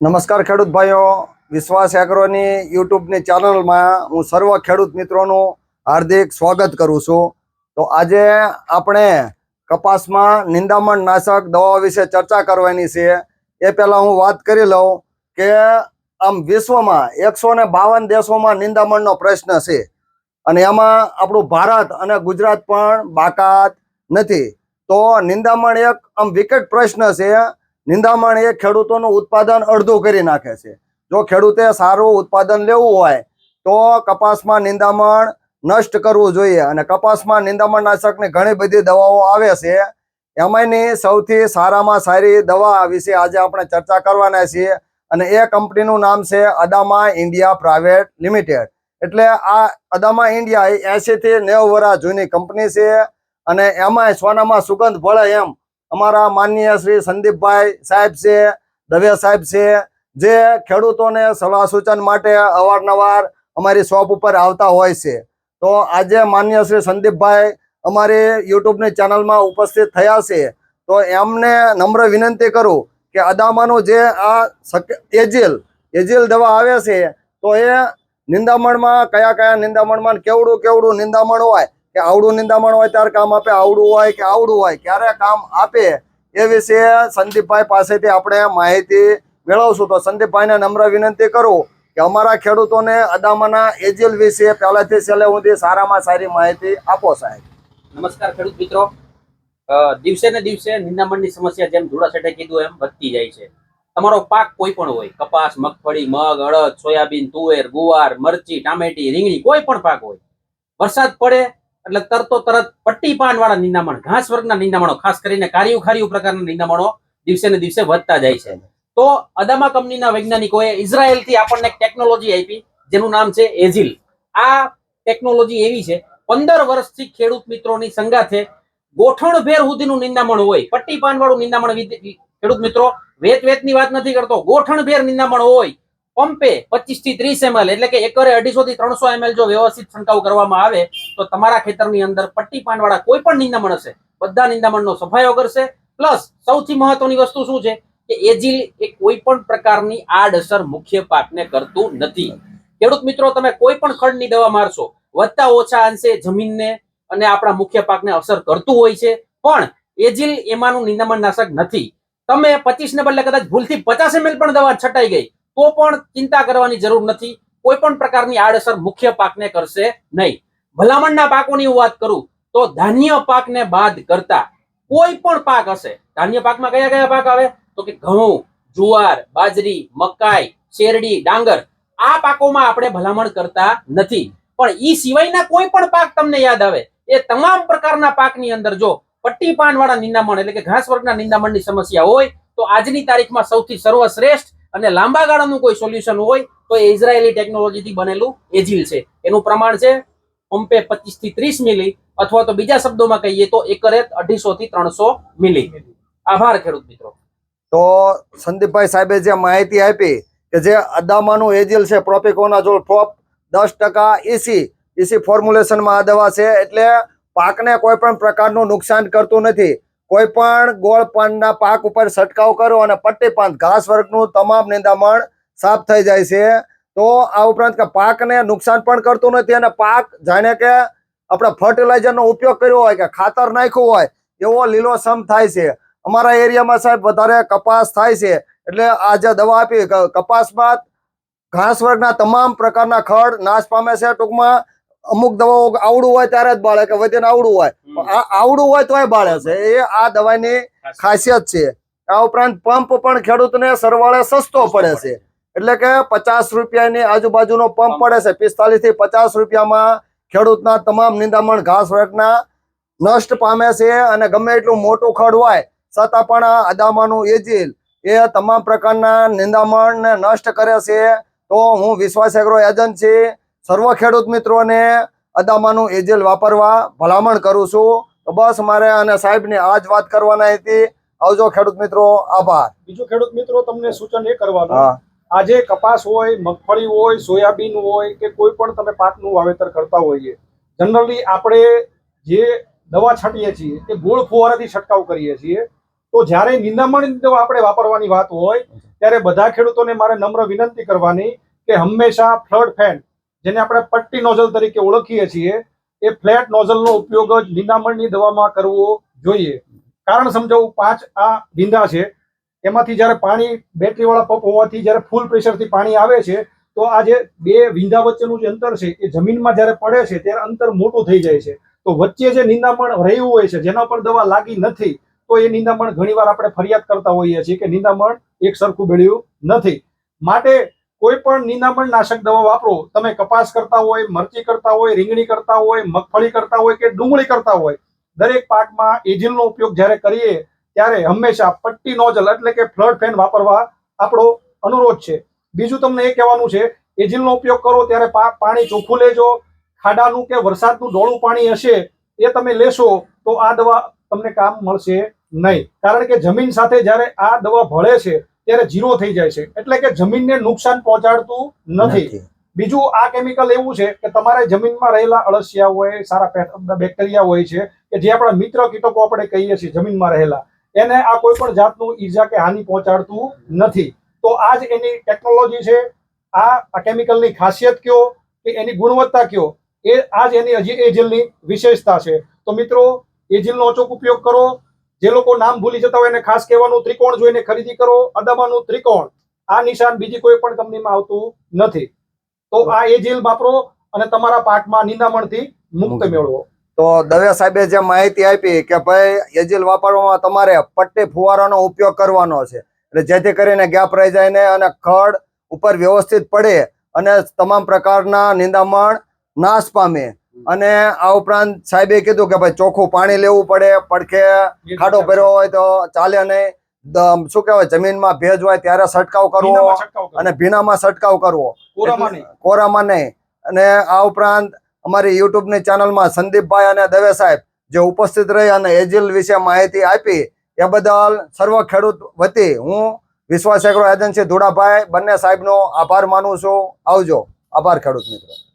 નમસ્કાર ખેડૂત ભાઈઓ. વિશ્વાસ એગ્રોની યુટ્યુબની ચેનલમાં હું સર્વ ખેડૂત મિત્રોનું હાર્દિક સ્વાગત કરું છું. તો આજે આપણે કપાસમાં નિંદામણ નાશક દવા વિશે ચર્ચા કરવાની છે. એ પહેલાં હું વાત કરી લઉં કે આમ વિશ્વમાં એકસો ને બાવન દેશોમાં નિંદામણનો પ્રશ્ન છે. અને એમાં આપણું ભારત અને ગુજરાત પણ બાકાત નથી. તો નિંદામણ એક આમ વિકટ પ્રશ્ન છે. નિંદામણ એ ખેડૂતોનું ઉત્પાદન અડધું કરી નાખે છે. જો ખેડૂતે સારું ઉત્પાદન લેવું હોય, તો કપાસમાં નિંદામણ નષ્ટ કરવું જોઈએ અને કપાસમાં નિંદામણ નાશકની ઘણી બધી દવાઓ આવે છે. એમાંયની સૌથી સારામાં સારી દવા વિશે આજે આપણે ચર્ચા કરવાના છીએ અને એ કંપનીનું નામ છે અદામા ઇન્ડિયા પ્રાઇવેટ લિમિટેડ. એટલે આ અદામા ઇન્ડિયા એ એસી થી નેવું વર્ષ જૂની કંપની છે અને એમાંય સોનામાં સુગંધ ભળે એમ અમારા માનનીય શ્રી સંદીપભાઈ સાહેબ છે, દવે સાહેબ છે, જે ખેડૂતોને સલાહ સૂચન માટે અવારનવાર અમારી શોપ ઉપર આવતા હોય છે. તો આજે માન્ય શ્રી સંદીપભાઈ અમારી યુટ્યુબની ચેનલમાં ઉપસ્થિત થયા છે. તો એમને નમ્ર વિનંતી કરું કે અદામાનું જે આ એજિલ એજિલ દવા આવે છે, તો એ નિંદામણમાં, કયા કયા નિંદામણમાં કેવડું કેવડું નિંદામણ હોય કે આવડું નિંદામણ હોય ત્યારે કામ આપે, આવડું હોય કે આવડું હોય, ક્યારે કામ આપે એ વિશે સંદીપભાઈ પાસેથી આપણે માહિતી મેળવશું. તો સંદીપભાઈને નમ્ર વિનંતી કરું કે અમારા ખેડૂતોને અદામાના એજિલ વિશે પહેલાથી છેલ્લે સુધી સારામાં સારી માહિતી આપો સાહેબ. નમસ્કાર ખેડૂત મિત્રો. દિવસે ને દિવસે નિંદામણની સમસ્યા જેમ ધૂળા કીધું એમ વધતી જાય છે. તમારો પાક કોઈ પણ હોય, કપાસ, મગફળી, મગ, અડદ, સોયાબીન, તુવેર, ગુવાર, મરચી, ટામેટી, રીંગણી કોઈ પણ પાક હોય, વરસાદ પડે એટલે તરતો તરત પટ્ટી પાન વાળા નિંદામણ, ઘાસ વર્ગના નિંદામણો, ખાસ કરીને કાર્યું ખાર્યુ પ્રકારના નિંદામણો દિવસે ને દિવસે વધતા જાય છે. તો અદામા કંપનીના વૈજ્ઞાનિકોએ ઇઝરાયલથી આપણને ટેકનોલોજી આપી, જેનું નામ છે એઝિલ. આ ટેકનોલોજી એવી છે, પંદર વર્ષથી ખેડૂત મિત્રોની સંગાથે ગોઠણભેર સુધીનું નિંદામણ હોય, પટ્ટી પાન વાળું નિંદામણ ખેડૂત મિત્રો વેત વેતની વાત નથી કરતો, ગોઠણભેર નિંદામણ હોય પંપે પચીસથી ત્રીસ એમએલ, એટલે કે એકરે અઢીસો થી ત્રણસો એમએલ જો વ્યવસ્થિત છંટકાવ કરવામાં આવે, તો તમારા ખેતરની અંદર પટ્ટી પાનવાળા કોઈ પણ નિંદામણ હશે. બધા નિંદામણનો સફાયો કરશે. પ્લસ, સૌથી મહત્વની વસ્તુ શું છે કે એજીલ એ કોઈ પણ પ્રકારની આડઅસર મુખ્ય પાકને કરતું નથી. ખેડૂત મિત્રો, તમે કોઈ પણ ખંડની દવા મારશો, વધતા ઓછા અંશે જમીનને અને આપણા મુખ્ય પાકને અસર કરતું હોય છે. પણ, એજિલ એમાંનું નિંદામણ નાશક નથી. તમે પચીસ ને બદલે કદાચ ભૂલથી પચાસ એમએલ પણ દવા છટાઈ ગઈ તો પણ ચિંતા કરવાની જરૂર નથી. કોઈ પણ પ્રકારની આડઅસર મુખ્ય પાકને કરશે નહીં. ભલામણના પાકોની હું વાત કરું, તો ધાન્ય પાકને બાદ કરતા કોઈ પણ પાક હશે, ધાન્ય પાકમાં કયા કયા પાક આવે? તો કે ઘઉં, જુવાર, બાજરી, મકાઈ, શેરડી, ડાંગર, આ પાકોમાં આપણે ભલામણ કરતા નથી. પણ ઈ સિવાયના કોઈ પણ પાક તમને યાદ આવે, એ તમામ પ્રકારના પાકની અંદર જો પટ્ટી પાન વાળા નિંદામણ એટલે કે ઘાસ વર્ગના નિંદામણની સમસ્યા હોય, તો આજની તારીખમાં સૌથી સર્વશ્રેષ્ઠ અને લાંબા ગાળાનું કોઈ સોલ્યુશન હોય તો એ ઇઝરાયેલી ટેકનોલોજીથી બનેલું એજિલ છે. એનું પ્રમાણ છે પંપે પચીસથી ત્રીસ મિલી અથવા તો બીજા શબ્દોમાં કહીએ તો એકરે અઢીસો થી ત્રણસો મિલી. આભાર ખેડૂત મિત્રો. તો સંદીપભાઈ સાહેબે જે માહિતી આપી કે જે અદામાનું એજિલ છે પ્રોપિકોના જો ટોપ દસ ટકા ઈસી ઈસી ફોર્મ્યુલેશનમાં આ દવા છે, એટલે પાકને કોઈ પણ પ્રકારનું નુકસાન કરતું નથી. કોઈ પણ ગોળ પાનના પાક ઉપર છંટકાવ કરો અને પટ્ટી પાન ઘાસ વર્ગનું તમામ નિંદામણ સાફ થઈ જાય છે. તો આ ઉપરાંત કે પાકને નુકસાન પણ કરતું નથી અને પાક જાણે કે આપણે ફર્ટિલાઇઝરનો ઉપયોગ કર્યો હોય કે ખાતર નાખ્યું હોય એવો લીલોસમ થાય છે. અમારા એરિયામાં સાહેબ વધારે કપાસ થાય છે. એટલે આ જે દવા આપી કપાસ કપાસમાં ઘાસ વર્ગના તમામ પ્રકારના ખડ નાશ પામે છે ટૂંકમાં. અમુક દવાઓ આવડું હોય ત્યારે જ બાળે કે વચ્ચે આવડું હોય. આ આવડું હોય તોય બાળે છે. એ આ દવાની ખાસિયત. છે. આ ઉપરાંત પંપ પણ ખેડૂતને સરવાળે સસ્તો પડે છે. એટલે કે પચાસ રૂપિયાની આજુબાજુનો પંપ પડે છે. પિસ્તાલીસથી પચાસ રૂપિયામાં ખેડૂતના તમામ નિંદામણ ઘાસ વર્ગના નષ્ટ પામે છે અને ગમે એટલું મોટું ખડ હોય છતાં પણ આ અદામાનું એજિલ એ તમામ પ્રકારના નિંદામણને નષ્ટ કરે છે. તો હું વિશ્વાસ એગ્રો એજન્ટ છે. સર્વ ખેડૂત મિત્રોને અદામાનું એજેલ વાપરવા ભલામણ કરું છું. તો બસ મારે અને સાહેબને આ જ વાત કરવાના હતી. આવજો ખેડૂત મિત્રો આભાર. બીજું ખેડૂત મિત્રો તમને સૂચન એ કરવાનું. આજે કપાસ હોય મગફળી હોય સોયાબીન હોય કે કોઈ પણ તમે પાકનું વાવેતર કરતા હોઈએ જનરલી આપણે જે દવા છાંટીએ છીએ એ ગોળ ફુવારાથી છંટકાવ કરીએ છીએ તો જ્યારે નિંદામણની દવા આપણે વાપરવાની વાત હોય ત્યારે બધા ખેડૂતોને મારે નમ્ર વિનંતી કરવાની કે હંમેશા ફ્લડ ફેન જેને આપણે પટ્ટી નોઝલ તરીકે ઓળખીએ છીએ, એ ફ્લેટ નોઝલનો ઉપયોગ જ નિંદામણની દવામાં કરવો જોઈએ. કારણ સમજાવું, પાંચ આ વિંધા છે. એમાંથી જ્યારે પાણી બેટરીવાળા પંપ હોવાથી જ્યારે ફૂલ પ્રેશરથી પાણી આવે છે, તો આ જે બે વિંધા વચ્ચેનું જે અંતર છે, એ જમીનમાં જ્યારે પડે છે, ત્યારે અંતર મોટું થઈ જાય છે. તો વચ્ચે જે નિંદામણ રહ્યું હોય છે, જેના પર દવા લાગી નથી, તો એ નિંદામણ ઘણીવાર આપણે ફરિયાદ કરતા હોઈએ છીએ કે નિંદામણ એક સરખું ભેળ્યું નથી. માટે કોઈ પણ નિંદામણ નાશક દવા વાપરો, તમે કપાસ કરતા હોય, મરચી કરતા હોય, રીંગણી કરતા હોય, મગફળી કરતા હોય કે ડુંગળી કરતા હોય, દરેક પાકમાં એજિલનો ઉપયોગ જ્યારે કરીએ, ત્યારે હંમેશા પટ્ટી નોઝલ એટલે કે ફ્લડ ફેન વાપરવા આપણો અનુરોધ છે. બીજું તમને એ કહેવાનું છે, એજિલનો ઉપયોગ કરો ત્યારે પાક પાણી ચોખ્ખું લેજો, ખાડાનું કે વરસાદનું ડોળું પાણી હશે, એ તમે લેશો તો આ દવા તમને કામ મળશે નહીં. કારણ કે જમીન સાથે જ્યારે આ દવા ભળે છે ત્યારે ઝીરો થઈ જાય છે. એટલે કે જમીનને નુકસાન પહોંચાડતું નથી. બીજું આ કેમિકલ એવું છે કે તમારે જમીનમાં રહેલા અળસિયા હોય સારા બેક્ટેરિયા હોય છે કે જે આપણા મિત્ર કીટકો આપણે કહીએ છીએ જમીનમાં રહેલા એને આ કોઈ પણ જાતનું ઈજા કે હાનિ પહોંચાડતું નથી. તો આ જ એની ટેકનોલોજી છે. આ આ કેમિકલની ખાસિયત કયો કે એની ગુણવત્તા કયો? એ આ જ એની હજી એજિલની વિશેષતા છે. તો મિત્રો એજિલનો અચોક ઉપયોગ કરો. જે લોકો નામ ભૂલી જતા હોય એને ખાસ કહેવાનું ત્રિકોણ જોઈને ખરીદી કરો અદામાનું ત્રિકોણ. આ નિશાન બીજી કોઈ પણ કંપનીમાં આવતું નથી. તો આ એ જેલ વાપરો અને તમારા પાકમાં નિંદામણથી મુક્ત. મેળવો. તો દવે સાહેબે જે માહિતી આપી કે ભાઈ એજિલ વાપરવામાં તમારે પટ્ટી ફુવારાનો ઉપયોગ કરવાનો છે. એટલે જેથી કરીને ગેપ રહી જાય ને અને ખડ ઉપર વ્યવસ્થિત પડે અને તમામ પ્રકારના નિંદામણ નાશ પામે. અને આ ઉપરાંત સાહેબે કીધું કે ભાઈ ચોખ્ખું પાણી લેવું પડે પડખે ખાડો ભર્યો હોય તો ચાલે નહીં. શું કહેવાય જમીનમાં ભેજ હોય ત્યારે છંટકાવ કરવો અને ભીનામાં છંટકાવ કરવો. કોરામાં નહીં. કોરામાં નહીં. અને આ ઉપરાંત અમારી યુટ્યુબની ચેનલમાં સંદીપભાઈ અને દવે સાહેબ જે ઉપસ્થિત રહી અને એજિલ વિશે માહિતી આપી એ બદલ સર્વ ખેડૂત વતી હું વિશ્વાસ એગ્રો એજન્સી ધુડાભાઈ બંને સાહેબનો આભાર માનું છું. આવજો. આભાર ખેડૂત મિત્રો.